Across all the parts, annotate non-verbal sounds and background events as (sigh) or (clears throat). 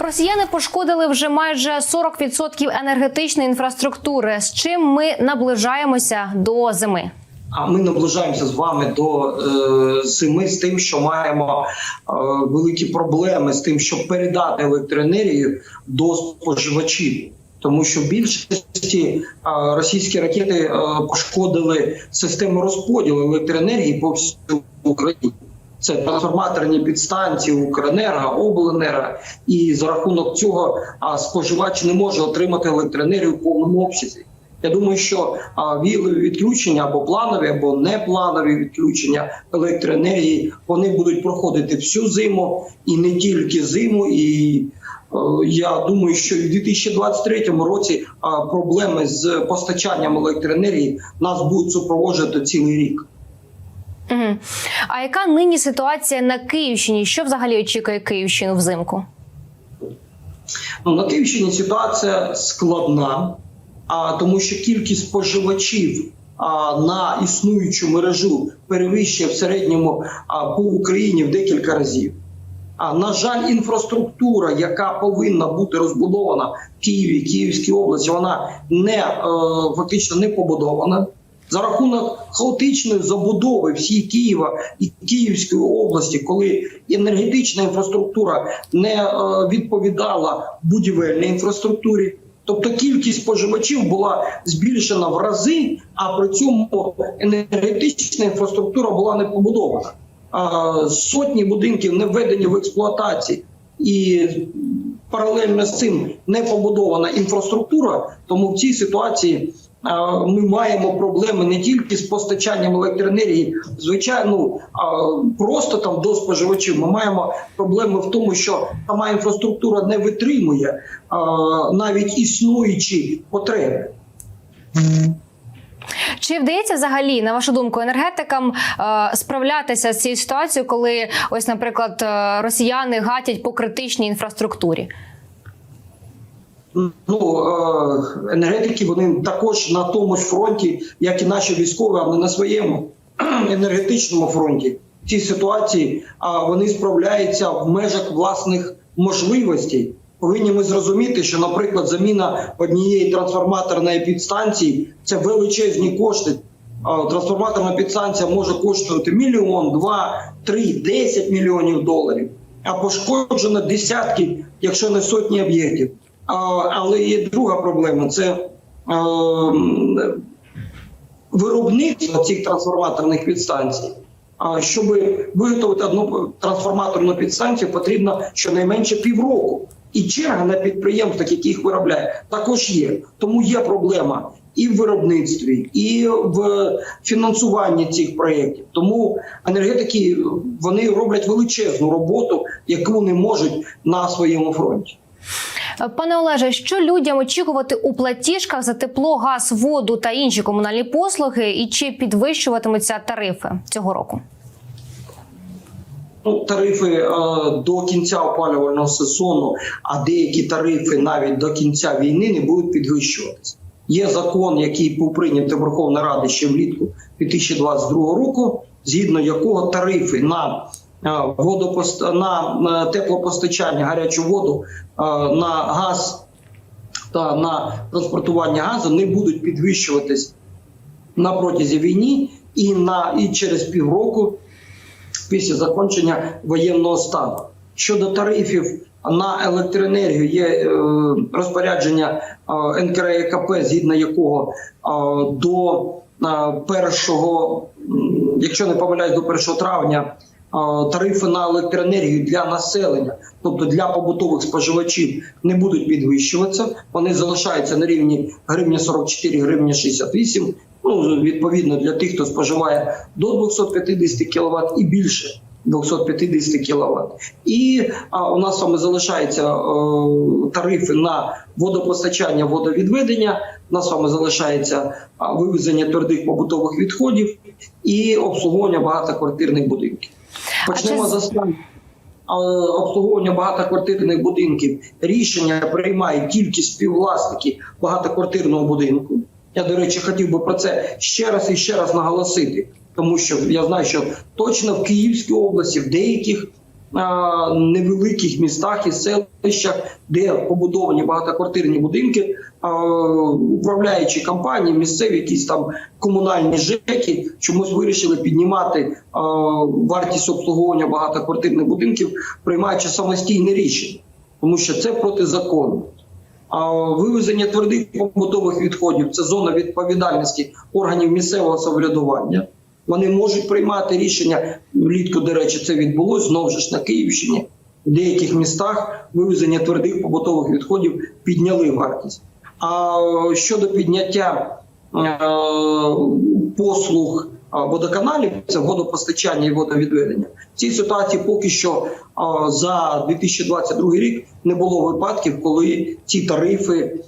Росіяни пошкодили вже майже 40% енергетичної інфраструктури. З чим ми наближаємося до зими? А ми наближаємося з вами до е, зими з тим, що маємо е, великі проблеми з тим, щоб передати електроенергію до споживачів. Тому що в більшості е, російські ракети е, пошкодили систему розподілу електроенергії по всій Україні. Це трансформаторні підстанції Укренерго, Обленерго, і за рахунок цього споживач не може отримати електроенергію в повному обсязі. Я думаю, що а, віялові відключення або планові, або непланові відключення електроенергії вони будуть проходити всю зиму і не тільки зиму. І е, я думаю, що в 2023 році проблеми з постачанням електроенергії нас будуть супроводжувати цілий рік. Угу. А яка нині ситуація на Київщині? Що взагалі очікує Київщину взимку? Ну, на Київщині ситуація складна, а тому що кількість споживачів а, на існуючу мережу перевищує в середньому а, по Україні в декілька разів. А на жаль, інфраструктура, яка повинна бути розбудована в Києві, Київській області, вона не е, фактично не побудована. За рахунок хаотичної забудови всієї Києва і Київської області, коли енергетична інфраструктура не е, відповідала будівельній інфраструктурі. Тобто кількість споживачів була збільшена в рази, а при цьому енергетична інфраструктура була не побудована. Сотні будинків не введені в експлуатації, і паралельно з цим не побудована інфраструктура. Тому в цій ситуації ми маємо проблеми не тільки з постачанням електроенергії, звичайно, просто там до споживачів. Ми маємо проблеми в тому, що сама інфраструктура не витримує навіть існуючі потреби. Чи вдається взагалі, на вашу думку, енергетикам е, справлятися з цією ситуацією, коли ось, наприклад, е, росіяни гатять по критичній інфраструктурі? Ну е, енергетики вони також на тому ж фронті, як і наші військові, але на своєму (clears throat) енергетичному фронті. В цій ситуації вони справляються в межах власних можливостей. Повинні ми зрозуміти, що, наприклад, заміна однієї трансформаторної підстанції це величезні кошти. Трансформаторна підстанція може коштувати мільйон, два, три, десять мільйонів доларів, а пошкоджено десятки, якщо не сотні об'єктів. Але є друга проблема це виробництво цих трансформаторних підстанцій. А щоб виготовити одну трансформаторну підстанцію, потрібно щонайменше півроку. І черга на підприємствах, які їх виробляє, також є. Тому є проблема і в виробництві, і в фінансуванні цих проєктів. Тому енергетики вони роблять величезну роботу, яку не можуть на своєму фронті. Пане Олеже, що людям очікувати у платіжках за тепло, газ, воду та інші комунальні послуги, і чи підвищуватимуться тарифи цього року? Ну, тарифи е, до кінця опалювального сезону, а деякі тарифи навіть до кінця війни не будуть підвищуватися. Є закон, який був прийнятий Верховної Ради ще влітку 2022 року, згідно якого тарифи на водопост... на е, теплопостачання, гарячу воду, е, на газ та на транспортування газу не будуть підвищуватись на протязі війни і на і через півроку після закінчення воєнного стану. Щодо тарифів на електроенергію є е, розпорядження е, НКРЕКП, згідно якого е, до е, першого, якщо не помиляюсь, до 1 травня е, тарифи на електроенергію для населення, тобто для побутових споживачів, не будуть підвищуватися. Вони залишаються на рівні гривня 44, гривня 68. Ну, відповідно для тих, хто споживає до 250 кВт і більше 250 кВт. І а, у нас саме залишаються е, тарифи на водопостачання, водовідведення. У нас саме залишається вивезення твердих побутових відходів і обслуговування багатоквартирних будинків. Почнемо чи за стан. Обслуговування багатоквартирних будинків рішення приймає тільки співвласники багатоквартирного будинку. Я, до речі, хотів би про це ще раз і ще раз наголосити, тому що я знаю, що точно в Київській області, в деяких невеликих містах і селищах, де побудовані багатоквартирні будинки, управляючі компанії, місцеві якісь там комунальні ЖЕКи чомусь вирішили піднімати вартість обслуговування багатоквартирних будинків, приймаючи самостійне рішення, тому що це протизаконно. А вивезення твердих побутових відходів це зона відповідальності органів місцевого самоврядування. Вони можуть приймати рішення влітку. До речі, це відбулось знову ж на Київщині. В деяких містах вивезення твердих побутових відходів підняли вартість. А щодо підняття е, послуг водоканалів, це водопостачання і водовідведення. В цій ситуації поки що за 2022 рік не було випадків, коли ці тарифи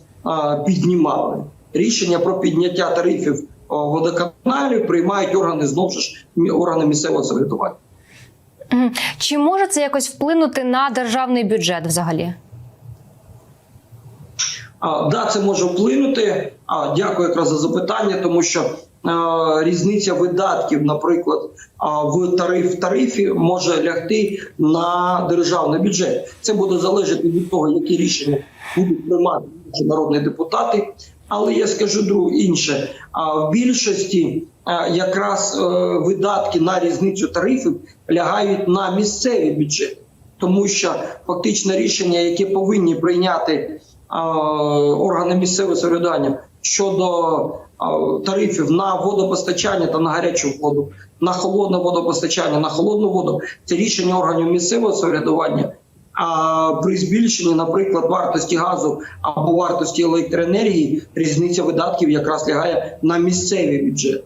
піднімали. Рішення про підняття тарифів водоканалів приймають органи знову ж органи місцевого самоврядування. Чи може це якось вплинути на державний бюджет взагалі? А, да, це може вплинути. А, дякую якраз за запитання, тому що а, різниця видатків, наприклад, а, в тариф тарифі може лягти на державний бюджет. Це буде залежати від того, які рішення будуть приймати народні депутати. Але я скажу друге інше. В більшості якраз е, видатки на різницю тарифів láгають на місцеві бюджети, тому що фактично рішення, яке повинні прийняти а, органи місцевого самоврядування щодо тарифів на водопостачання та на гарячу воду, на холодне водопостачання, на холодну воду, це рішення органів місцевого самоврядування. А при збільшенні, наприклад, вартості газу або вартості електроенергії, різниця видатків якраз лягає на місцевий бюджет.